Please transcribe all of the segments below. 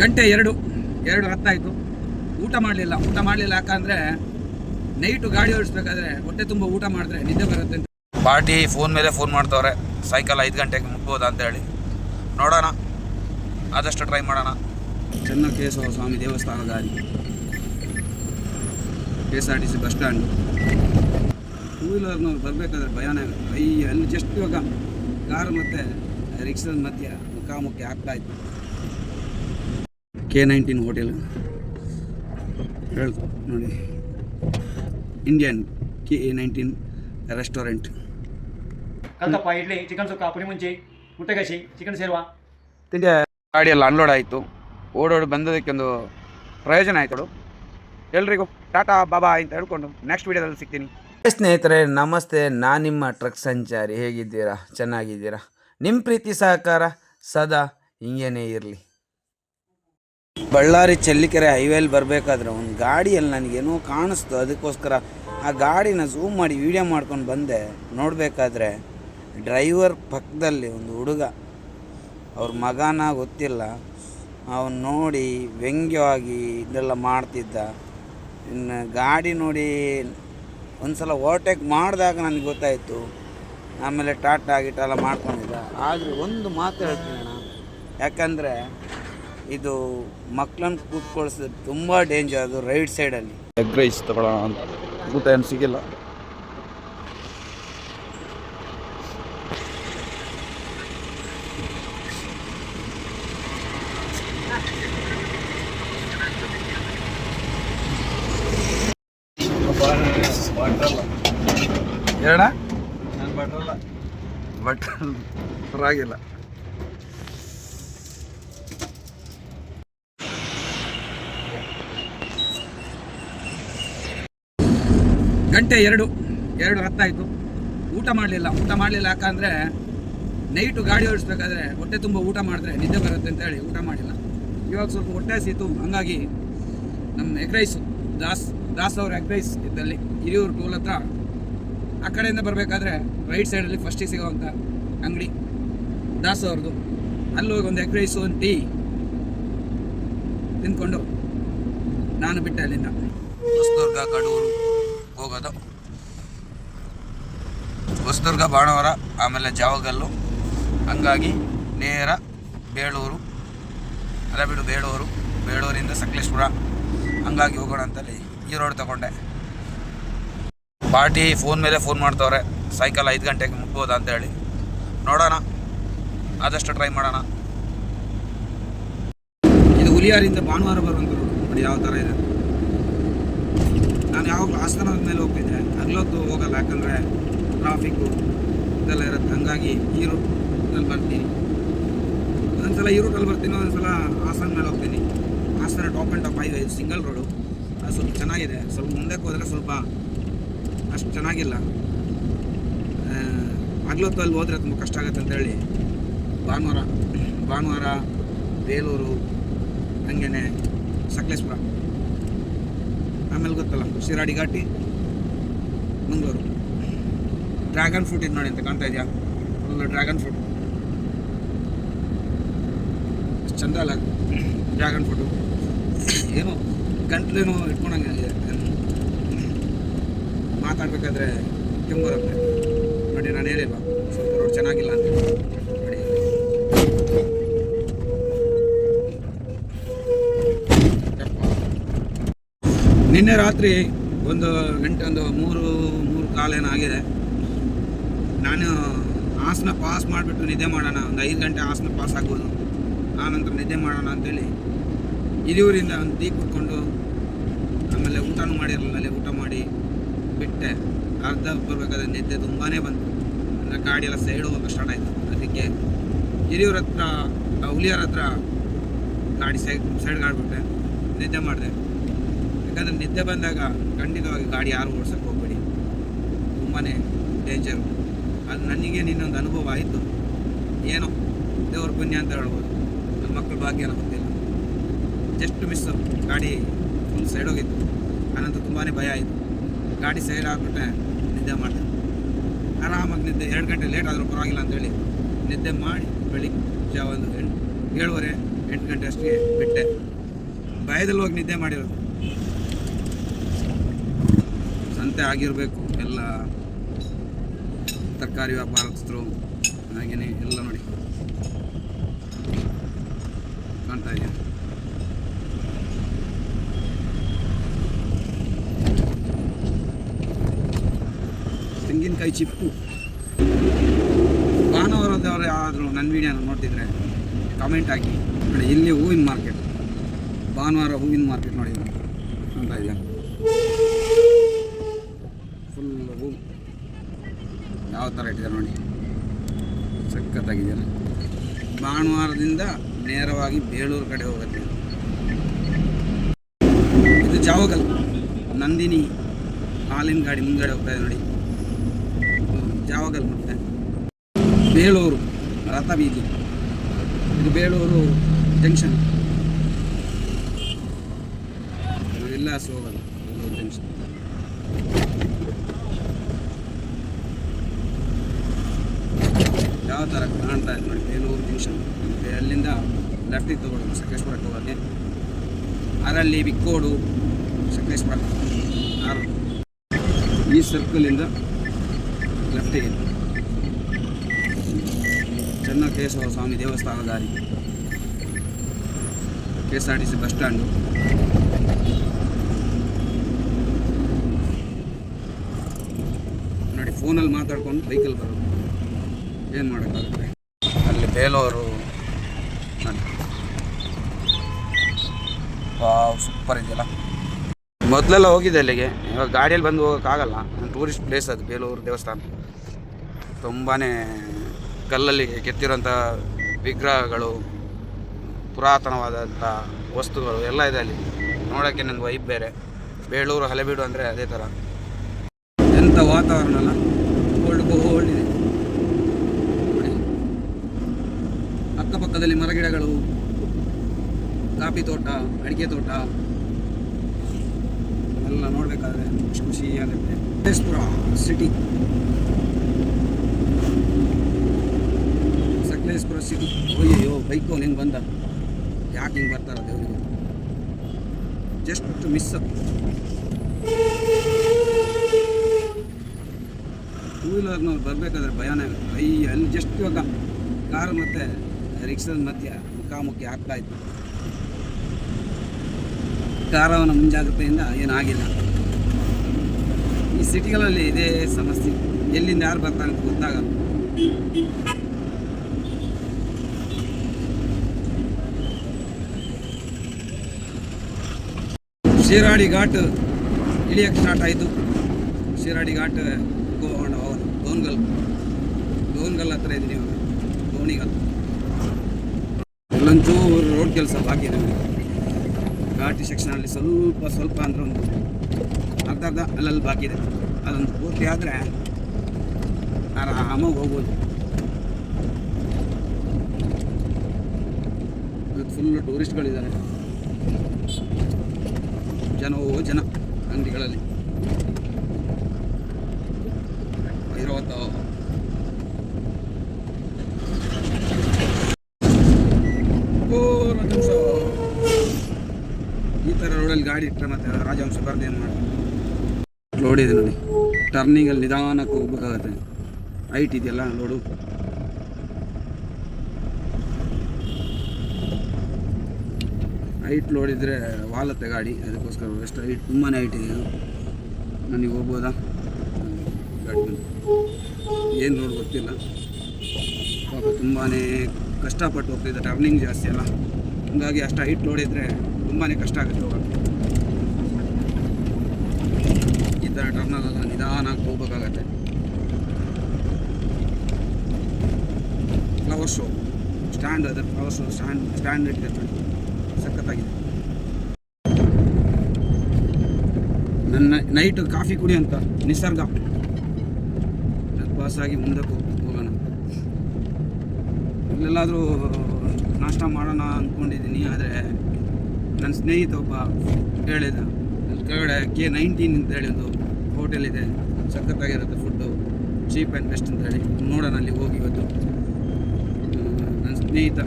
ಗಂಟೆ ಎರಡು ಎರಡು ಹತ್ತಾಯಿತು. ಊಟ ಮಾಡಲಿಲ್ಲ. ಊಟ ಮಾಡಲಿಲ್ಲ ಯಾಕಂದರೆ ನೈಟು ಗಾಡಿ ಓಡಿಸ್ಬೇಕಾದ್ರೆ ಹೊಟ್ಟೆ ತುಂಬ ಊಟ ಮಾಡಿದ್ರೆ ನಿದ್ದೆ ಬರುತ್ತೆ ಅಂತ. ಪಾರ್ಟಿ ಫೋನ್ ಮೇಲೆ ಫೋನ್ ಮಾಡ್ತವ್ರೆ. ಸೈಕಲ್ ಐದು ಗಂಟೆಗೆ ಮುಟ್ಬೋದಾ ಅಂತ ಹೇಳಿ. ನೋಡೋಣ. ಆದಷ್ಟು ಟ್ರೈ ಮಾಡೋಣ. ಚೆನ್ನಕೇಶವ ಸ್ವಾಮಿ ದೇವಸ್ಥಾನ ದಾರಿ. K S R T C bus stand. Two ವೀಲರ್ನವ್ರು ಬರಬೇಕಾದ್ರೆ ಭಯಾನ ಐ ಅಲ್ಲಿ ಜಸ್ಟ್ ಇವಾಗ ಕಾರು ಮತ್ತು ರಿಕ್ಷಾದ ಮಧ್ಯೆ ಮುಖಾಮುಖಿ ಆಗ್ತಾ ಇತ್ತು. K nineteen hotel. ಹೇಳ್ತು ನೋಡಿ. Indian K A nineteen restaurant ಕಲ್ತಪ್ಪ idli chicken sukka Puri ಮುಂಚಿ ಮುಟ್ಟೆಗಸಿ ಚಿಕನ್ ಸೇರುವ? ತಿಂಡಿ ಗಾಡಿಯೆಲ್ಲ ಅನ್ಲೋಡ್ ಆಯಿತು. ಓಡೋಡಿ ಬಂದದಕ್ಕೊಂದು ಪ್ರಯೋಜನ ಆಯ್ತು ಎಲ್ರಿಗೂ ಟಾಟಾ ಬಾಬಾ ಅಂತ ಹೇಳ್ಕೊಂಡು ನೆಕ್ಸ್ಟ್ ವೀಡಿಯೋದಲ್ಲಿ ಸಿಗ್ತೀನಿ. ಸ್ನೇಹಿತರೆ ನಮಸ್ತೆ. ನಾನು ನಿಮ್ಮ ಟ್ರಕ್ ಸಂಚಾರಿ. ಹೇಗಿದ್ದೀರಾ? ಚೆನ್ನಾಗಿದ್ದೀರಾ? ನಿಮ್ಮ ಪ್ರೀತಿ ಸಹಕಾರ ಸದಾ ಹಿಂಗೇನೇ ಇರಲಿ. ಬಳ್ಳಾರಿ ಚಳ್ಳಿಕೆರೆ ಹೈವೇಲಿ ಬರಬೇಕಾದ್ರೆ ಒಂದು ಗಾಡಿಯಲ್ಲಿ ನನಗೇನೋ ಕಾಣಿಸ್ತು. ಅದಕ್ಕೋಸ್ಕರ ಆ ಗಾಡಿನ ಝೂಮ್ ಮಾಡಿ ವಿಡಿಯೋ ಮಾಡ್ಕೊಂಡು ಬಂದೆ. ನೋಡಬೇಕಾದ್ರೆ ಡ್ರೈವರ್ ಪಕ್ಕದಲ್ಲಿ ಒಂದು ಹುಡುಗ. ಅವ್ರ ಮಗನ ಗೊತ್ತಿಲ್ಲ. ಅವನು ನೋಡಿ ವ್ಯಂಗ್ಯವಾಗಿ ಇದೆಲ್ಲ ಮಾಡ್ತಿದ್ದ. ಇನ್ನು ಗಾಡಿ ನೋಡಿ ಒಂದು ಸಲ ಓವರ್ಟೇಕ್ ಮಾಡಿದಾಗ ನನಗೆ ಗೊತ್ತಾಯಿತು. ಆಮೇಲೆ ಟಾಟಾ ಗಿಟ ಎಲ್ಲ ಮಾಡ್ಕೊಂಡಿದ್ದ. ಆದರೆ ಒಂದು ಮಾತು ಹೇಳ್ತೀನಿ ಅಣ್ಣ. ಯಾಕಂದರೆ ಇದು ಮಕ್ಕಳನ್ನ ಕೂತ್ಕೊಳ್ಸೋದು ತುಂಬ ಡೇಂಜರ್ ಅದು ರೈಟ್ ಸೈಡಲ್ಲಿ ಎಗ್ ರೈಸ್ ತಗೊಳ್ಳೋಣ ಅಂತ. ಊಟ ಏನು ಸಿಗಿಲ್ಲ. ಎರಡ ಬಟ್ ಪರವಾಗಿಲ್ಲ ಗಂಟೆ ಎರಡು ಎರಡು ಹತ್ತಾಯಿತು. ಊಟ ಮಾಡಲಿಲ್ಲ. ಊಟ ಮಾಡಲಿಲ್ಲ ಯಾಕಂದರೆ ನೈಟು ಗಾಡಿ ಓಡಿಸ್ಬೇಕಾದ್ರೆ ಹೊಟ್ಟೆ ತುಂಬ ಊಟ ಮಾಡಿದ್ರೆ ನಿದ್ದೆ ಬರುತ್ತೆ ಅಂತ ಹೇಳಿ ಊಟ ಮಾಡಿಲ್ಲ. ಇವಾಗ ಸ್ವಲ್ಪ ಹೊಟ್ಟೆ ಸೀತು ಹಂಗಾಗಿ ನಮ್ಮ ಎಗ್ ರೈಸು ದಾಸ್ ದಾಸ್ ಅವ್ರ ಎಗ್ ರೈಸ್ ಇದ್ದಲ್ಲಿ ಹಿರಿಯೂರು ಟೂಲ್ ಹತ್ರ ಆ ಕಡೆಯಿಂದ ಬರಬೇಕಾದ್ರೆ ರೈಟ್ ಸೈಡಲ್ಲಿ ಫಸ್ಟಿಗೆ ಸಿಗೋವಂಥ ಅಂಗಡಿ. ದಾಸ್ ಅವ್ರದ್ದು ಅಲ್ಲಿ ಹೋಗಿ ಒಂದು ಎಗ್ ರೈಸು ಒಂದು ಟೀ ತಿಂದ್ಕೊಂಡು ನಾನು ಬಿಟ್ಟೆ ಅಲ್ಲಿಂದ. ಹೊಸದುರ್ಗ, ಕಡೂರು. ಹೋಗೋದು. ಹೊಸದುರ್ಗ, ಬಾಣವರ, ಆಮೇಲೆ ಜಾವಗಲ್ಲು, ಹಂಗಾಗಿ ನೇರ ಬೇಳೂರು ಅಲ್ಲ ಬಿಡು ಬೇಳೂರು, ಬೇಳೂರಿಂದ ಸಕಲೇಶ್ಪುರ, ಹಂಗಾಗಿ ಹೋಗೋಣ ಅಂತಲ್ಲಿ ಈ ರೋಡ್ ತಗೊಂಡೆ. ಪಾರ್ಟಿ ಫೋನ್ ಮೇಲೆ ಫೋನ್ ಮಾಡ್ತವ್ರೆ ಸೈಕಲ್ ಐದು ಗಂಟೆಗೆ ಮುಟ್ಬೋದಾ ಅಂತ ಹೇಳಿ ನೋಡೋಣ, ಆದಷ್ಟು ಟ್ರೈ ಮಾಡೋಣ. ಇದು ಹುಲಿಯಾರಿಂದ ಭಾನುವಾರ ಬರುವಂಥ ನೋಡಿ ಯಾವ ಥರ ಇದೆ ನಾನು ಯಾವಾಗಲೂ ಹಾಸನದ ಮೇಲೆ ಹೋಗ್ತಿದ್ದೆ ಹಗ್ಲೊತ್ತು ಹೋಗಲ್ಲ, ಯಾಕಂದರೆ ಟ್ರಾಫಿಕ್ಕು ಇದೆಲ್ಲ ಇರುತ್ತೆ. ಹಂಗಾಗಿ ಈ ರೂಟ್ನಲ್ಲಿ ಬರ್ತೀನಿ. ಒಂದೊಂದ್ಸಲ ಈ ರೂಟಲ್ಲಿ ಬರ್ತೀನಿ ಒಂದೊಂದ್ಸಲ ಹಾಸನ ಮೇಲೆ ಹೋಗ್ತೀನಿ. ಹಾಸನ ಟಾಪ್ ಆ್ಯಂಡ್ ಟಾಪ್ ಇದು ಸಿಂಗಲ್ ರೋಡು ಅದು ಸ್ವಲ್ಪ ಚೆನ್ನಾಗಿದೆ. ಸ್ವಲ್ಪ ಮುಂದಕ್ಕೆ ಹೋದರೆ ಸ್ವಲ್ಪ ಅಷ್ಟು ಚೆನ್ನಾಗಿಲ್ಲ. ಹಗ್ಲೊತ್ತು ಅಲ್ಲಿ ಹೋದರೆ ತುಂಬ ಕಷ್ಟ ಆಗುತ್ತೆ ಅಂತೇಳಿ ಭಾನುವಾರ ಭಾನುವಾರ ಬೇಲೂರು, ಹಂಗೇನೆ ಸಕಲೇಶ್ಪುರ. ಆಮೇಲೆ ಗೊತ್ತಲ್ಲ, ಶಿರಾಡಿ ಘಾಟಿ, ಮಂಗಳೂರು. ಡ್ರ್ಯಾಗನ್ ಫ್ರೂಟ್ ಇದು ನೋಡಿ ಅಂತ ಕಾಣ್ತಾ ಇದೆಯಾ? ಫುಲ್ ಡ್ರ್ಯಾಗನ್ ಫ್ರೂಟ್ ಚಂದ ಅಲ್ಲ ಡ್ರ್ಯಾಗನ್ ಫ್ರೂಟು ಏನೋ ಗಂಟ್ಲೇನೋ ಇಟ್ಕೊಂಡಂಗೆ ಮಾತಾಡಬೇಕಾದ್ರೆ ಮಾತಾಡ್ಬೇಕಾದ್ರೆ ಕೆಮ್ಮು ಬರುತ್ತೆ. ನೋಡಿ, ನಾನು ಹೇಳಿಲ್ವಾ? ಸ್ವಲ್ಪ ರೋಡ್ ಚೆನ್ನಾಗಿಲ್ಲ ಅಂತ. ನಿನ್ನೆ ರಾತ್ರಿ ಒಂದು ಗಂಟೆ, ಒಂದು ಮೂರು ಮೂರು ಕಾಲೇನೋ ಆಗಿದೆ. ನಾನು ಹಾಸನ ಪಾಸ್ ಮಾಡಿಬಿಟ್ಟು ನಿದ್ದೆ ಮಾಡೋಣ, ಒಂದು ಐದು ಗಂಟೆ ಹಾಸನ ಪಾಸ್ ಆಗ್ಬೋದು ಆನಂತರ ನಿದ್ದೆ ಮಾಡೋಣ ಅಂತೇಳಿ ಹಿರಿಯೂರಿಂದ ಒಂದು ಟೀ ಕುತ್ಕೊಂಡು ಆಮೇಲೆ ಊಟನೂ ಮಾಡಿರಲಿಲ್ಲ ಅಲ್ಲಿ ಊಟ ಮಾಡಿ ಬಿಟ್ಟೆ. ಅರ್ಧ ಬರಬೇಕಾದ್ರೆ ನಿದ್ದೆ ತುಂಬಾ ಬಂತು. ಅಂದರೆ ಗಾಡಿಯೆಲ್ಲ ಸೈಡ್ ಹೋಗೋಕೆ ಸ್ಟಾರ್ಟ್ ಆಯಿತು. ಅದಕ್ಕೆ ಹಿರಿಯೂರ ಹತ್ರ ಹುಲಿಯರ ಹತ್ರ ಗಾಡಿ ಸೈಡ್ ಸೈಡ್ಗಾಡ್ಬಿಟ್ಟೆ ನಿದ್ದೆ ಮಾಡಿದೆ. ಯಾಕಂದರೆ ನಿದ್ದೆ ಬಂದಾಗ ಖಂಡಿತವಾಗಿ ಗಾಡಿ ಯಾರು ಓಡಿಸಕ್ಕೆ ಹೋಗ್ಬೇಡಿ. ತುಂಬಾ ಡೇಂಜರು ಅದು ನನಗೆ ನಿನ್ನೊಂದು ಅನುಭವ ಆಯಿತು. ಏನೋ ದೇವ್ರ ಪುಣ್ಯ ಅಂತ ಹೇಳ್ಬೋದು. ನನ್ನ ಮಕ್ಕಳ ಭಾಗ್ಯ ಗೊತ್ತಿಲ್ಲ. ಜಸ್ಟ್ ಮಿಸ್ಸು ಗಾಡಿ ಫುಲ್ ಸೈಡ್ ಹೋಗಿತ್ತು. ಆನಂತರ ತುಂಬಾ ಭಯ ಆಯಿತು. ಗಾಡಿ ಸೈಡ್ ಹಾಕ್ಬಿಟ್ಟೆ ನಿದ್ದೆ ಮಾಡಿದೆ. ಆರಾಮಾಗಿ ನಿದ್ದೆ, ಎರಡು ಗಂಟೆ ಲೇಟ್ ಆದರೂ ಪರವಾಗಿಲ್ಲ ಅಂತೇಳಿ ನಿದ್ದೆ ಮಾಡಿ ಬೆಳಿಗ್ಗೆ ಜಾವ ಒಂದು ಎಂಟು ಏಳುವರೆ, ಎಂಟು ಗಂಟೆ ಅಷ್ಟೇ ಬಿಟ್ಟೆ. ಭಯದಲ್ಲಿ ಹೋಗಿ ನಿದ್ದೆ ಮಾಡಿರೋದು. ಸಂತೆ ಆಗಿರಬೇಕು. ಎಲ್ಲ ತರಕಾರಿ ವ್ಯಾಪಾರಸ್ಥರು ಹಾಗೇನೆ ಎಲ್ಲ ನೋಡಿ. ಕಾಣ್ತಾ ಇದೆಯಾ ತೆಂಗಿನಕಾಯಿ ಚಿಪ್ಪು. ಭಾನುವಾರದವರೇ ಆದರೂ ನನ್ನ ವೀಡಿಯೋನ ನೋಡ್ತಿದ್ರೆ ಕಮೆಂಟ್ ಹಾಕಿ. ಇಲ್ಲಿ ಹೂವಿನ ಮಾರ್ಕೆಟ್ ಭಾನುವಾರ ಹೂವಿನ ಮಾರ್ಕೆಟ್ ನೋಡಿ. ಅಂತ ಇದೆಯಾ ಫುಲ್ ಹೂ ಯಾವ ಥರ ಇಟ್ಟಿದ್ದಾರೆ ನೋಡಿ. ಸಖತ್ತಾಗಿದ್ದಾರೆ ಭಾನುವಾರದಿಂದ ನೇರವಾಗಿ ಬೇಳೂರು ಕಡೆ ಹೋಗುತ್ತೆ. ಇದು ಜಾವಗಲ್, ನಂದಿನಿ ಹಾಲಿನ ಗಾಡಿ ಮುಂದ್ಗಡೆ ಹೋಗ್ತಾ ಇದೆ ನೋಡಿ. ಜಾವಗಲ್ ಮತ್ತೆ ಬೇಳೂರು ರಥ ಬೀದಿ ಇದು ಬೇಳೂರು ಜಂಕ್ಷನ್. ಎಲ್ಲ ಹೋಗೋದು ಬೇಳೂರು ಜಂಕ್ಷನ್ ಯಾವ ಥರ ಕಾಣ್ತಾ ಇದೆ ನೋಡಿ ಬೇಲೂರು ಜಂಕ್ಷನ್ ಮತ್ತು ಅಲ್ಲಿಂದ ಲೆಫ್ಟಿಗೆ ತಗೊಳ್ಳೋದು ಸಕಲೇಶ್ಪುರಕ್ಕೆ ಹೋಗೋಕ್ಕೆ ಅದರಲ್ಲಿ ಬಿಕ್ಕೋಡು ಸಕಲೇಶ್ಪುರ ಆರು. ಈ ಸರ್ಕಲಿಂದ ಲೆಫ್ಟಿಗೆ ಚೆನ್ನಕೇಶವ ಸ್ವಾಮಿ ದೇವಸ್ಥಾನ ದಾರಿ. K S R T C bus stand. ನೋಡಿ ಫೋನಲ್ಲಿ ಮಾತಾಡ್ಕೊಂಡು ಬೈಕಲ್ಲಿ ಬರೋದು. ಏನು ಮಾಡೋಕ್ಕಾಗುತ್ತೆ ಅಲ್ಲಿ ಬೇಲೂರು. ವಾವ್ ಸೂಪರ್ ಇದೆಯಲ್ಲ. ಮೊದಲೆಲ್ಲ ಹೋಗಿದೆ ಅಲ್ಲಿಗೆ. ಇವಾಗ ಗಾಡಿಯಲ್ಲಿ ಬಂದು ಹೋಗೋಕ್ಕಾಗಲ್ಲ. ಟೂರಿಸ್ಟ್ ಪ್ಲೇಸ್ ಅದು ಬೇಲೂರು ದೇವಸ್ಥಾನ. ತುಂಬಾ ಕಲ್ಲಲ್ಲಿ ಕೆತ್ತಿರೋಂಥ ವಿಗ್ರಹಗಳು ಪುರಾತನವಾದಂಥ ವಸ್ತುಗಳು ಎಲ್ಲ ಇದೆ ಅಲ್ಲಿ. ನೋಡೋಕ್ಕೆ ನನಗೆ ವೈಬ್ ಬೇರೆ. ಬೇಳೂರು ಹಲೆಬೀಡು ಅಂದರೆ ಅದೇ ಥರ ಎಂಥ ವಾತಾವರಣ ಅಲ್ಲ? ಕೋಲ್ಡ್ ಗೋಲ್ಡ್ ಇದೆ ನೋಡಿ ಅಕ್ಕಪಕ್ಕದಲ್ಲಿ ಮರಗಿಡಗಳು, ಕಾಫಿ ತೋಟ, ಅಡಿಕೆ ತೋಟ, ಎಲ್ಲ ನೋಡಬೇಕಾದ್ರೆ ಖುಷಿ ಖುಷಿ ಆಗುತ್ತೆ ಮಹೇಶ್ಪುರ ಸಿಟಿ. ಸಕಲೇಶ್ಪುರ ಸಿಟಿ. ಅಯ್ಯಯ್ಯೋ, ಬೈಕು ನಿಂಗೆ ಬಂದ. ಯಾಕೆ ಹಿಂಗೆ ಬರ್ತಾರ ದೇವರಿಗೆ ಜಸ್ಟ್ ಮಿಸ್ ಟೂ ವೀಲರ್ನವ್ರು ಬರಬೇಕಾದ್ರೆ ಭಯಾನೇ ಆಗುತ್ತೆ. ಅಯ್ಯ ಅಲ್ಲಿ ಜಸ್ಟ್ ಇವಾಗ ಕಾರು ಮತ್ತು ರಿಕ್ಷಾದ ಮಧ್ಯ ಮುಖಾಮುಖಿ ಆಗ್ತಾ ಇತ್ತು. ಕಾರವನ ಮುಂಜಾಗ್ರತೆಯಿಂದ ಏನಾಗಿಲ್ಲ ಈ ಸಿಟಿಗಳಲ್ಲಿ ಇದೇ ಸಮಸ್ಯೆ. ಎಲ್ಲಿಂದ ಯಾರು ಬರ್ತಾರೆ ಅಂತ ಗೊತ್ತಾಗಲ್ಲ. ಶಿರಾಡಿ ಘಾಟ್ ಇಳಿಯಕ್ಕೆ ಸ್ಟಾರ್ಟ್ ಆಯಿತು. ಶಿರಾಡಿ ಘಾಟ್ ಹೋಗೋಣ ಹೋಗೋಣ ಡೋನ್ಗಲ್ ಡೋನ್ಗಲ್ ಹತ್ರ ಇದ್ದೀನಿ ಅವರು ದೋಣಿಗಲ್. ಇಲ್ಲೊಂಚೂರು ರೋಡ್ ಕೆಲಸ ಬಾಕಿ ಇದೆ ಘಾಟಿ ಸೆಕ್ಷನಲ್ಲಿ ಸ್ವಲ್ಪ ಸ್ವಲ್ಪ ಅಂದರೆ ಒಂದು ಅರ್ಧ ಅರ್ಧ ಅಲ್ಲಲ್ಲಿ ಬಾಕಿ ಇದೆ. ಅದೊಂದು ಪೂರ್ತಿ ಆದರೆ ಆರಾಮಾಗಿ ಹೋಗ್ಬೋದು. ಫುಲ್ಲು ಫುಲ್ ಟೂರಿಸ್ಟ್ಗಳಿದ್ದಾರೆ ಜನವೋ ಜನ ಅಂಗಡಿಗಳಲ್ಲಿ ಐರಾವತ ಓ ರಾಜವಂಶ ಈ ಥರ ರೋಡಲ್ಲಿ ಗಾಡಿ ಇಟ್ಟರೆ ಮತ್ತೆ ರಾಜವಂಶ ಬರ್ದೇನು ಮಾಡಿ ರೋಡ್ ಇದೆ ನೋಡಿ. ಟರ್ನಿಂಗಲ್ಲಿ ನಿಧಾನಕ್ಕೆ ಹೋಗ್ಬೇಕಾಗತ್ತೆ. ಹೈಟ್ ಇದೆಯಲ್ಲ ರೋಡು ಹೈಟ್ ಲೋಡ್ ಇದ್ದರೆ ವಾಲತ್ತೆ ಗಾಡಿ. ಅದಕ್ಕೋಸ್ಕರ ಎಷ್ಟು ಹೈಟ್ ತುಂಬಾ ಹೈಟ್ ಇದೆ. ನನಗೆ ಹೋಗ್ಬೋದಾ? ಏನು ರೋಡ್ ಗೊತ್ತಿಲ್ಲ. ಪಾಪ ತುಂಬಾ ಕಷ್ಟಪಟ್ಟು ಹೋಗ್ತಿದ್ದೆ ಟರ್ನಿಂಗ್ ಜಾಸ್ತಿ ಅಲ್ಲ. ಹಂಗಾಗಿ ಅಷ್ಟು ಹೈಟ್ ಲೋಡ್ ಇದ್ದರೆ ತುಂಬಾ ಕಷ್ಟ ಆಗುತ್ತೆ ಹೋಗೋಕ್ಕೆ ಈ ಥರ ಟರ್ನಲ್ಲೆಲ್ಲ ನಿಧಾನಕ್ಕೆ ಹೋಗ್ಬೇಕಾಗತ್ತೆ. ಫ್ಲವರ್ಸು ಸ್ಟ್ಯಾಂಡ್ ಅದರ ಫ್ಲವರ್ ಶೋ ಸ್ಟ್ಯಾಂಡ್ ಸ್ಟ್ಯಾಂಡ್ ಇಟ್ಟಿದೆ ಸಖತ್ತಾಗಿದೆ. ನನ್ನ ನೈಟ್ ಕಾಫಿ ಕುಡಿ ಅಂತ, ನಿಸರ್ಗ. ಪಾಸಾಗಿ ಮುಂದಕ್ಕೆ ಹೋಗ್- ಹೋಗೋಣ. ಇಲ್ಲೆಲ್ಲಾದರೂ ನಾಷ್ಟ ಮಾಡೋಣ ಅಂದ್ಕೊಂಡಿದ್ದೀನಿ ಆದರೆ ನನ್ನ ಸ್ನೇಹಿತ ಒಬ್ಬ ಹೇಳಿದ, ಕೆಳಗಡೆ ಕೆ ನೈನ್ಟೀನ್ ಅಂತ ಹೇಳಿದ್ದು ಹೋಟೆಲ್ ಇದೆ. ಸಖತ್ತಾಗಿರುತ್ತೆ ಫುಡ್ಡು ಚೀಪ್ ಆ್ಯಂಡ್ ಬೆಸ್ಟ್ ಅಂತ ಹೇಳಿ. ನೋಡೋಣ ಅಲ್ಲಿ ಹೋಗಿ ಇವತ್ತು. ನನ್ನ ಸ್ನೇಹಿತ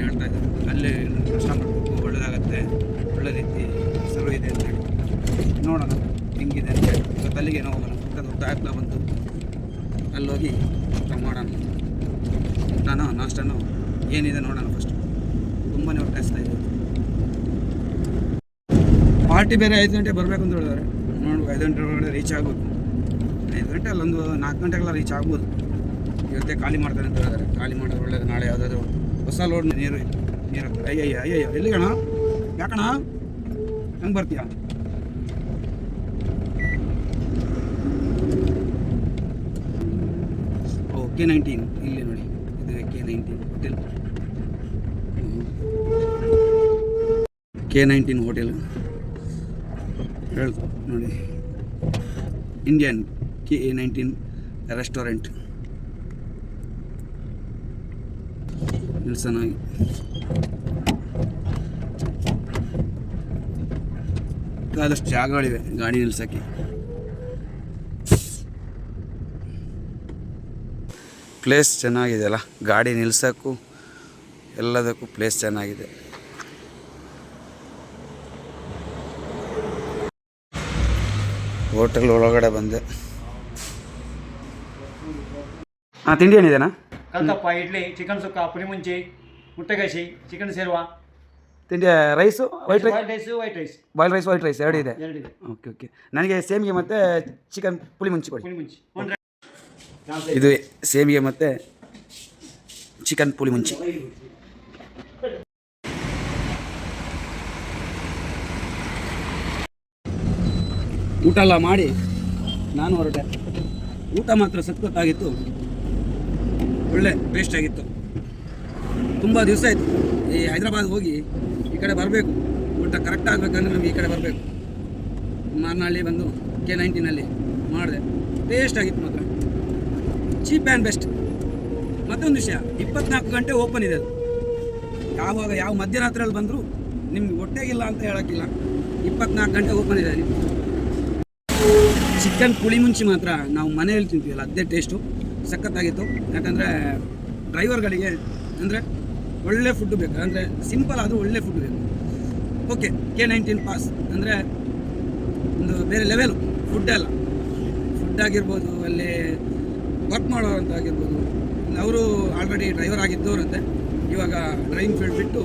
ಹೇಳ್ತಾ ಇದ್ದಾರೆ ಅಲ್ಲೇ ಕಷ್ಟ ಮಾಡಬೇಕು ಒಳ್ಳೆಯದಾಗತ್ತೆ ಒಳ್ಳೆ ರೀತಿ ಸರ್ವ್ ಇದೆ ಅಂತ ಹೇಳಿ. ನೋಡೋಣ ಹೆಂಗಿದೆ ಅಂತ ಹೇಳಿ. ಇವತ್ತು ಅಲ್ಲಿಗೆ ಏನೋ ಹೋಗೋಣ. ಪಕ್ಕದ ಆಗ್ತಾ ಬಂತು. ಅಲ್ಲೋಗಿ ಊಟ ಮಾಡೋಣ. ಊಟನೋ, ನಾಷ್ಟನೋ ಏನಿದೆ ನೋಡೋಣ ಫಸ್ಟ್ ತುಂಬಾ ಹೊಟ್ಟೆ ಪಾರ್ಟಿ ಬೇರೆ ಐದು ಗಂಟೆ ಬರಬೇಕು ಅಂತ ಹೇಳಿದ್ದಾರೆ. ನೋಡ್ಬೇಕು ಐದು ಗಂಟೆ ಒಳಗಡೆ ರೀಚ್ ಆಗ್ಬೋದು. ಐದು ಗಂಟೆ ಅಲ್ಲೊಂದು ನಾಲ್ಕು ಗಂಟೆಗೆಲ್ಲ ರೀಚ್ ಆಗ್ಬೋದು. ಇವತ್ತೆ ಖಾಲಿ ಮಾಡ್ತಾರೆ ಅಂತ ಹೇಳಿದ್ರೆ ಖಾಲಿ ಮಾಡೋದು ಒಳ್ಳೇದು, ನಾಳೆ ಯಾವುದಾದ್ರು ಹೊಸ ಲೋಡ್ ನೀರು ನೀರು. ಅಯ್ಯಯ್ಯ ಅಯ್ಯಯ್ಯ ಅಣ್ಣ? ಯಾಕಣ ಹೆಂಗೆ ಬರ್ತೀಯ? ಓ ಕೆ ನೈನ್ಟೀನ್ ಇಲ್ಲಿ ನೋಡಿ. ಇದು K nineteen hotel K nineteen hotel ಹೇಳ್ತು ನೋಡಿ. Indian K A nineteen restaurant ನಿಲ್ಸನಾಗಿ ಆದಷ್ಟು ಜಾಗಗಳಿವೆ ಗಾಡಿ ನಿಲ್ಸೋಕ್ಕೆ. ಪ್ಲೇಸ್ ಚೆನ್ನಾಗಿದೆ ಅಲ್ಲ ಗಾಡಿ ನಿಲ್ಸೋಕ್ಕೂ ಎಲ್ಲದಕ್ಕೂ ಪ್ಲೇಸ್ ಚೆನ್ನಾಗಿದೆ. ಹೋಟೆಲ್ ಒಳಗಡೆ ಬಂದೆ. ಹಾಂ ತಿಂಡಿ ಏನಿದೆನಾ? ಕಲ್ತಪ್ಪ ಇಡ್ಲಿ ಚಿಕನ್ ಸುಕ್ಕ ಪುಳಿ ಮುಂಚಿ ಮುಟ್ಟೆಗಸಿ ಚಿಕನ್ ಸೇರುವ. ತಿಂಡಿ rice white rice white rice white rice boil rice white rice ಎರಡು ಇದೆ. ಎರಡಿದೆ ಓಕೆ ಓಕೆ ನನಗೆ ಸೇಮಿಗೆ ಮತ್ತು ಚಿಕನ್ ಪುಳಿ ಮುಂಚಿ ಕೊಡಿ. ಪುರಿ ಮುಂಚಿ ಒಂದು ಇದು ಸೇಮಿಗೆ ಮತ್ತು ಚಿಕನ್ ಪುಳಿ ಮುಂಚಿ ಊಟ ಎಲ್ಲ ಮಾಡಿ ನಾನು ಹೊರಟೆ. ಊಟ ಮಾತ್ರ ಸಖತ್ತಾಗಿತ್ತು ಒಳ್ಳೆ ಟೇಸ್ಟ್ ಆಗಿತ್ತು. ತುಂಬ ದಿವಸ ಆಯಿತು. ಈ ಹೈದರಾಬಾದ್ ಹೋಗಿ ಈ ಕಡೆ ಬರಬೇಕು. ಊಟ ಕರೆಕ್ಟ್ ಆಗಬೇಕಂದ್ರೆ ನಮ್ಗೆ ಈ ಕಡೆ ಬರಬೇಕು. ಮಾರ್ನಹಳ್ಳಿ ಬಂದು ಕೆ ನೈನ್ಟೀನಲ್ಲಿ ಮಾಡಿದೆ. ಟೇಸ್ಟ್ ಆಗಿತ್ತು ಮಾತ್ರ. ಚೀಪ್ ಆ್ಯಂಡ್ ಬೆಸ್ಟ್ ಮತ್ತೊಂದು ವಿಷಯ, ಇಪ್ಪತ್ನಾಲ್ಕು ಗಂಟೆ ಓಪನ್ ಇದೆ ಅದು. ಯಾವಾಗ, ಯಾವ ಮಧ್ಯರಾತ್ರಿಯಲ್ಲಿ ಬಂದರೂ ನಿಮ್ಗೆ ಹೊಟ್ಟೆಗಿಲ್ಲ ಅಂತ ಹೇಳೋಕ್ಕಿಲ್ಲ. ಇಪ್ಪತ್ನಾಲ್ಕು ಗಂಟೆ ಓಪನ್ ಇದೆ. ನಿಮ್ಗೆ ಚಿಕನ್ ಪುಳಿ ಮುಂಚಿ ಮಾತ್ರ ನಾವು ಮನೆಯಲ್ಲಿ ತಿಂತೀವಲ್ಲ, ಅದೇ ಟೇಸ್ಟು ಸಖತ್ತಾಗಿತ್ತು. ಯಾಕಂದರೆ ಡ್ರೈವರ್ಗಳಿಗೆ ಅಂದರೆ ಒಳ್ಳೆ ಫುಡ್ ಬೇಕು. ಅಂದರೆ ಸಿಂಪಲ್ ಆದರೂ ಒಳ್ಳೆ ಫುಡ್ ಬೇಕು. ಓಕೆ ಕೆ ನೈನ್ಟೀನ್ ಪಾಸ್ ಅಂದರೆ ಒಂದು ಬೇರೆ ಲೆವೆಲು ಫುಡ್ ಅಲ್ಲ. ಫುಡ್ ಆಗಿರ್ಬೋದು, ಅಲ್ಲಿ ವರ್ಕ್ ಮಾಡೋರಂತ ಆಗಿರ್ಬೋದು. ಅವರು ಆಲ್ರೆಡಿ ಡ್ರೈವರ್ ಆಗಿದ್ದವರಂತೆ. ಇವಾಗ ಡ್ರೈವಿಂಗ್ ಫೀಲ್ಡ್ ಬಿಟ್ಟು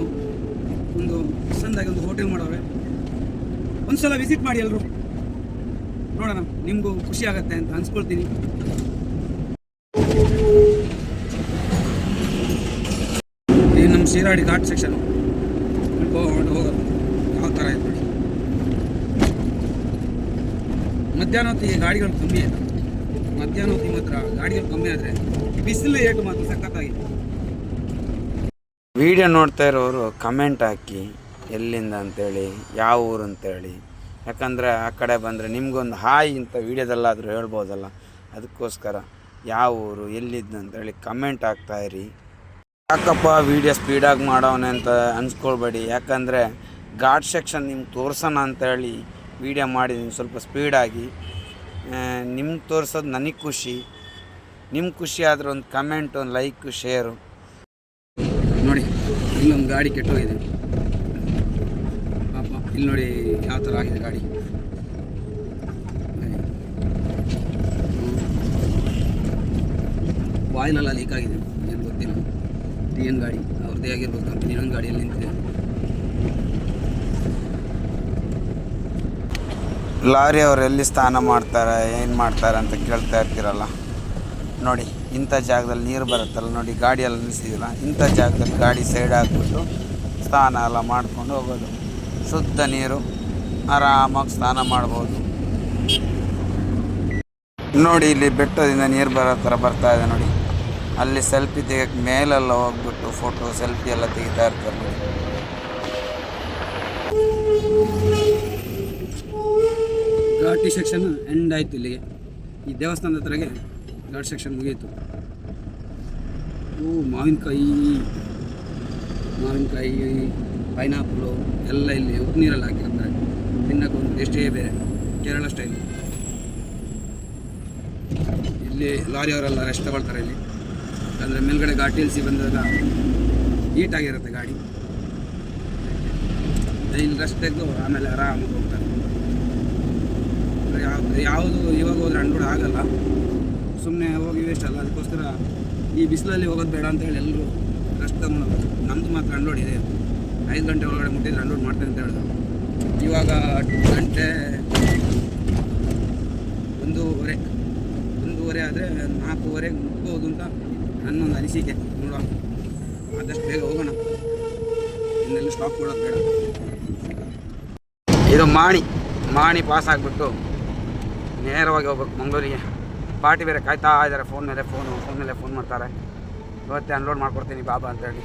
ಒಂದು ಸಣ್ಣದಾಗಿ ಒಂದು ಹೋಟೆಲ್ ಮಾಡೋವೆ. ಒಂದು ಸಲ ವಿಸಿಟ್ ಮಾಡಿ ಎಲ್ಲರೂ ನೋಡೋಣ, ನಿಮಗೂ ಖುಷಿ ಆಗುತ್ತೆ ಅಂತ ಅನ್ಸ್ಕೊಳ್ತೀನಿ. ಈ ನಮ್ಮ ಶಿರಾಡಿ ಘಾಟ್ ಸೆಕ್ಷನ್ ಯಾವ ಥರ ಇದೆ ನೋಡಿ. ಮಧ್ಯಾಹ್ನ ಹೊತ್ತಿಗೆ ಗಾಡಿಗಳು ಕಮ್ಮಿ ಆಯ್ತು ಮಧ್ಯಾಹ್ನ ಹೊತ್ತಿಗೆ ಮಾತ್ರ ಗಾಡಿಗಳು ಕಮ್ಮಿ ಆದರೆ ಬಿಸಿಲು ಏಟು ಮಾತ್ರ ಸಖತ್ತಾಗಿದೆ. ವಿಡಿಯೋ ನೋಡ್ತಾ ಇರೋರು ಕಮೆಂಟ್ ಹಾಕಿ ಎಲ್ಲಿಂದ ಅಂತೇಳಿ, ಯಾವ ಊರು ಅಂತೇಳಿ. ಯಾಕಂದರೆ ಆ ಕಡೆ ಬಂದರೆ ನಿಮಗೊಂದು ಹಾಯ್ ಇಂಥ ವೀಡಿಯೋದಲ್ಲಾದರೂ ಹೇಳ್ಬೋದಲ್ಲ. ಅದಕ್ಕೋಸ್ಕರ ಯಾವ ಊರು ಎಲ್ಲಿದ್ದು ಅಂತೇಳಿ ಕಮೆಂಟ್ ಆಗ್ತಾಯಿರಿ ಯಾಕಪ್ಪ ವೀಡಿಯೋ ಸ್ಪೀಡಾಗಿ ಮಾಡೋನೆ ಅಂತ ಅನ್ಸ್ಕೊಳ್ಬೇಡಿ. ಯಾಕಂದರೆ ಘಾಟ್ ಸೆಕ್ಷನ್ ನಿಮ್ಗೆ ತೋರ್ಸೋಣ ಅಂತೇಳಿ ವೀಡಿಯೋ ಮಾಡಿದ್ದೀನಿ ಸ್ವಲ್ಪ ಸ್ಪೀಡಾಗಿ ನಿಮ್ಗೆ ತೋರಿಸೋದು ನನಗೆ ಖುಷಿ. ನಿಮ್ಮ ಖುಷಿ ಆದರೆ ಒಂದು ಕಮೆಂಟ್ ಒಂದು ಲೈಕ್ ಶೇರು ನೋಡಿ, ಇಲ್ಲೊಂದು ಗಾಡಿ ಕೆಟ್ಟೋಗಿದೆ. ಇಲ್ಲಿ ನೋಡಿ ಯಾವ ಥರ ಆಗಿದೆ ಗಾಡಿ. ಬಾಯ್ಲೆಲ್ಲ ಲೀಕ್ ಆಗಿದೆ. ಏನು ಗೊತ್ತಿಲ್ಲ. ಟಿ ಎನ್ ಗಾಡಿ, ಅವ್ರದ್ದೇ ಆಗಿರ್ಬೋದು ಅಂತ ಇನ್ನೊಂದು ಗಾಡಿಯಲ್ಲಿ ನಿಂತಿದೆ. ಲಾರಿ ಅವ್ರು ಎಲ್ಲಿ ಸ್ನಾನ ಮಾಡ್ತಾರೆ, ಏನು ಮಾಡ್ತಾರೆ ಅಂತ ಕೇಳ್ತಾ ಇರ್ತೀರಲ್ಲ. ನೋಡಿ, ಇಂಥ ಜಾಗದಲ್ಲಿ ನೀರು ಬರುತ್ತಲ್ಲ, ನೋಡಿ, ಗಾಡಿಯೆಲ್ಲ ನಿಲ್ಲಿಸಿದಿಲ್ಲ ಇಂಥ ಜಾಗದಲ್ಲಿ ಗಾಡಿ ಸೈಡ್ ಹಾಕ್ಬಿಟ್ಟು ಸ್ನಾನ ಎಲ್ಲ ಮಾಡ್ಕೊಂಡು ಹೋಗೋದು. ಶುದ್ಧ ನೀರು ಆರಾಮಾಗಿ ಸ್ನಾನ ಮಾಡ್ಬೋದು. ನೋಡಿ, ಇಲ್ಲಿ ಬೆಟ್ಟದಿಂದ ನೀರು ಬರೋ ಥರ ಬರ್ತಾ ಇದೆ ನೋಡಿ. ಅಲ್ಲಿ ಸೆಲ್ಫಿ ತೆಗಿಯೋಕ್ಕೆ ಮೇಲೆಲ್ಲ ಹೋಗ್ಬಿಟ್ಟು ಫೋಟೋ, ಸೆಲ್ಫಿ ಎಲ್ಲ ತೆಗಿತಾ ಇರ್ತಾರೆ ನೋಡಿ. ಘಾಟಿ ಸೆಕ್ಷನ್ ಎಂಡ್ ಆಯಿತು ಇಲ್ಲಿಗೆ. ಈ ದೇವಸ್ಥಾನದ ಹತ್ರಗೆ ಘಾಟ್ ಸೆಕ್ಷನ್ ಮುಗಿಯಿತು. ಓ, ಮಾವಿನಕಾಯಿ. ಮಾವಿನಕಾಯಿ. ಪೈನಾಪಲು ಎಲ್ಲ ಇಲ್ಲಿ ಉಪ್ಪು ನೀರಲ್ಲಿ ಹಾಕಿರ್ತಾರೆ ತಿನ್ನಕ್ಕೊಂದು ಎಷ್ಟೇ ಬೇರೆ. ಕೇರಳ ಸ್ಟೈಲ್ ಇಲ್ಲಿ ಲಾರಿಯವರೆಲ್ಲ ರೆಸ್ಟ್ ತಗೊಳ್ತಾರೆ ಇಲ್ಲಿ. ಅಂದರೆ ಮೇಲ್ಗಡೆ ಘಾಟಿ ಇಳಿಸಿ ಬಂದಾಗ ಹೀಟಾಗಿರುತ್ತೆ ಗಾಡಿ. ಇಲ್ಲಿ ರೆಸ್ಟ್ ತೆಗೆದು ಆಮೇಲೆ ಆರಾಮಾಗಿ ಹೋಗ್ತಾರೆ. ಯಾವುದು ಯಾವುದು ಇವಾಗ ಹೋದ್ರೆ ಅನ್ಬಿಡ ಆಗಲ್ಲ. ಸುಮ್ಮನೆ ಹೋಗಿ ವೇಸ್ಟ್ ಅಲ್ಲ, ಅದಕ್ಕೋಸ್ಕರ ಈ ಬಿಸಿಲಲ್ಲಿ ಹೋಗೋದು ಬೇಡ ಅಂತೇಳಿ ಎಲ್ಲರೂ ರೆಸ್ಟ್ ನಮ್ಮದು ಮಾತ್ರ ಅಂಡೋಡಿ ಇದೆ ಐದು ಗಂಟೆ ಒಳಗಡೆ ಮುಟ್ಟಿದ್ರೆ ಅನ್ಲೋಡ್ ಮಾಡ್ತೇನೆ ಅಂತ ಹೇಳಿದ್ರು ಇವಾಗ ಗಂಟೆ ಒಂದೂವರೆ ಒಂದೂವರೆ ಆದರೆ ನಾಲ್ಕೂವರೆಗೆ ಮುಟ್ಬೋದು ಅಂತ ನನ್ನೊಂದು ಅನಿಸಿಕೆ ನೋಡೋಣ ಆದಷ್ಟು ಬೇಗ ಹೋಗೋಣ. ಇನ್ನೆಲ್ಲ ಸ್ಟಾಪ್ ಕೊಡೋದು ಬೇಡ. ಇದು ಮಾಣಿ ಮಾಣಿ ಪಾಸ್ ಆಗಿಬಿಟ್ಟು ನೇರವಾಗಿ ಹೋಗ್ಬೇಕು ಮಂಗಳೂರಿಗೆ. ಪಾರ್ಟಿ ಬೇರೆ ಕಾಯ್ತಾ ಇದ್ದಾರೆ ಫೋನ್ ಮೇಲೆ ಫೋನು ಫೋನ್ ಮೇಲೆ ಫೋನ್ ಮಾಡ್ತಾರೆ. ಇವತ್ತೇ ಅನ್ಲೋಡ್ ಮಾಡ್ಕೊಡ್ತೀನಿ ಬಾಬಾ ಅಂತೇಳಿ.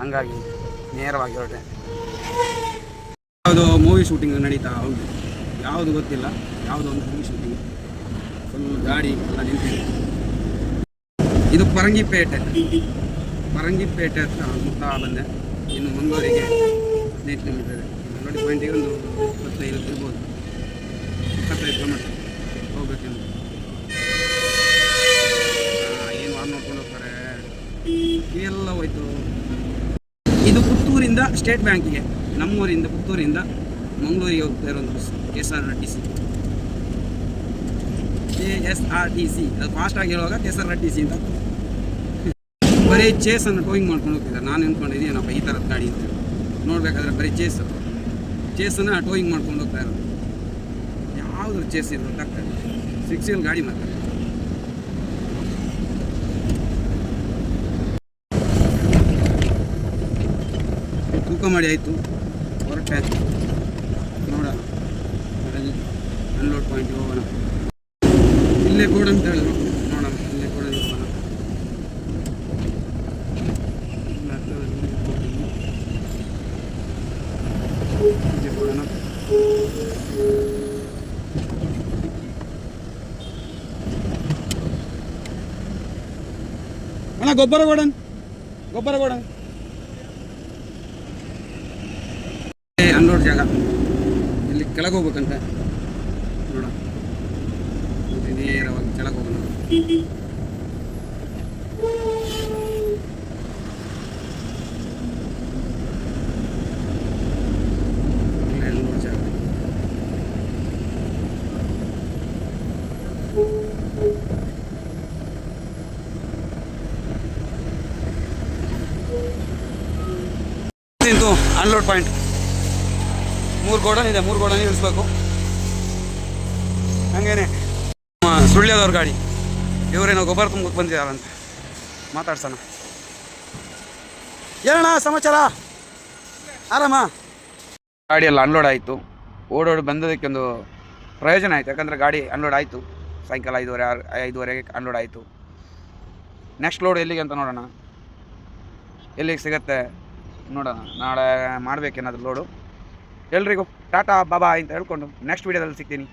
ಹಂಗಾಗಿ ನೇರವಾಗಿ ಹೊರಟೆ. ಯಾವುದೋ ಮೂವಿ ಶೂಟಿಂಗ್ ನಡೀತಾ ಉಂಟು. ಯಾವುದು ಗೊತ್ತಿಲ್ಲ. ಯಾವುದೋ ಒಂದು ಮೂವಿ ಶೂಟಿಂಗ್ ಫುಲ್ ಗಾಡಿ ಎಲ್ಲ ನಿಂತಿದೆ. ಇದು ಪರಂಗಿಪೇಟೆ. ಪರಂಗಿಪೇಟೆ ಹತ್ರ ಮುಟ್ತಾ ಬಂದೆ. ಇನ್ನು ಮಂಗಳೂರಿಗೆ ಹದಿನೈದು ಕಿಲೋಮೀಟರ್ ಇದೆ. ಮಂಗಳೂರು ಪಾಯಿಂಟಿಗೆ ಒಂದು ಇಪ್ಪತ್ತೈದು ಇರ್ಬೋದು. ಇಪ್ಪತ್ತೈದು ಕಿಲೋಮೀಟರ್ ಹೋಗ್ಬೇಕೇನು ಏನು ವಾರ್ ನೋಡ್ಕೊಂಡು ಹೋಗ್ತಾರೆ ಇವೆಲ್ಲ ಹೋಯ್ತು ಇದು ಪುತ್ತೂರಿಂದ ಸ್ಟೇಟ್ ಬ್ಯಾಂಕಿಗೆ, ನಮ್ಮೂರಿಂದ, ಪುತ್ತೂರಿಂದ ಮಂಗಳೂರಿಗೆ ಹೋಗ್ತಾ ಇರೋ bus S R T C K S R T C ಅದು ಫಾಸ್ಟಾಗಿ ಹೇಳುವಾಗ ಎಸ್ ಆರ್ ಟಿ ಸಿ ಅಂತ ಬರೀ ಚೇಸನ್ನು ಟೋಯಿಂಗ್ ಮಾಡ್ಕೊಂಡು ಹೋಗ್ತಿದ್ದಾರೆ ನಾನು ಅಂದ್ಕೊಂಡಿದ್ದೀನಪ್ಪ ಈ ಥರದ ಗಾಡಿ ಅಂತ ನೋಡಬೇಕಾದ್ರೆ ಬರೀ ಚೇಸ್ ಚೇಸನ್ನು ಟೋಯಿಂಗ್ ಮಾಡ್ಕೊಂಡು ಹೋಗ್ತಾ ಇರೋದು. ಯಾವುದ್ರ ಚೇಸ್ ಇದು ಗೊತ್ತಾಗ್ತದೆ ಸಿಕ್ಸ್ ಗಾಡಿ ಮಾತ್ರ. ತೂಕ ಮಾಡಿ ಆಯಿತು. ಹೊರಟೆ ನೋಡ. ಅನ್ಲೋಡ್ ಪಾಯಿಂಟ್ ಹೋಗೋಣ. ಇಲ್ಲೇ ಕೂಡ ಅಂತ ಹೇಳಿದ್ರು. ನೋಡೋಣ, ಇಲ್ಲೇ ಕೂಡ ಹೋಗೋಣ. ಕೊಡೋಣ. ಅಣ್ಣ, ಗೊಬ್ಬರ ಕೊಡನ್ ಗೊಬ್ಬರ ಕೊಡನ್ ಅನ್ಲೋಡ್ ಜಾಗ. ಇಲ್ಲಿ ಕೆಳಗೆ ಹೋಗ್ಬೇಕಂತ? ನೋಡ ನೇರವಾಗಿ ಕೆಳಗೆ ಹೋಗೋಣ. ಅನ್ಲೋಡ್ ಪಾಯಿಂಟ್ ಮೂರು ಗೋಡನ್ ಇದೆ, ಮೂರು ಗೋಡನ್ ಇಳಿಸ್ಬೇಕು. ಹಂಗೇನೆ. ಸುಳ್ಳ್ಯದವ್ರ ಗಾಡಿ. ಇವರೇನೋ ಗೊಬ್ಬರ ತುಂಬಕ್ಕೆ ಬಂದಿದ್ದಾರಂತೆ. ಮಾತಾಡ್ಸೋಣ. ಏನಣ್ಣ ಸಮಾಚಾರ? ಆರಾಮ? ಗಾಡಿಯೆಲ್ಲ ಅನ್ಲೋಡ್ ಆಯಿತು. ಓಡೋಡಿ ಬಂದದಕ್ಕೆ ಒಂದು ಪ್ರಯೋಜನ ಆಯಿತು. ಯಾಕಂದರೆ ಗಾಡಿ ಅನ್ಲೋಡ್ ಆಯಿತು. ಸಾಯಂಕಾಲ ಐದುವರೆ, ಆರು, ಐದುವರೆಗೆ ಅನ್ಲೋಡ್ ಆಯಿತು. ನೆಕ್ಸ್ಟ್ ಲೋಡ್ ಎಲ್ಲಿಗೆ ಅಂತ ನೋಡೋಣ. ಎಲ್ಲಿಗೆ ಸಿಗತ್ತೆ ನೋಡೋಣ. ನಾಳೆ ಮಾಡಬೇಕೇನಾದ್ರು ಲೋಡು ಎಲ್ರಿಗೂ ಟಾಟಾ ಬಾಬಾ ಅಂತ ಹೇಳ್ಕೊಂಡು ನೆಕ್ಸ್ಟ್ ವೀಡಿಯೋದಲ್ಲಿ ಸಿಗ್ತೀನಿ.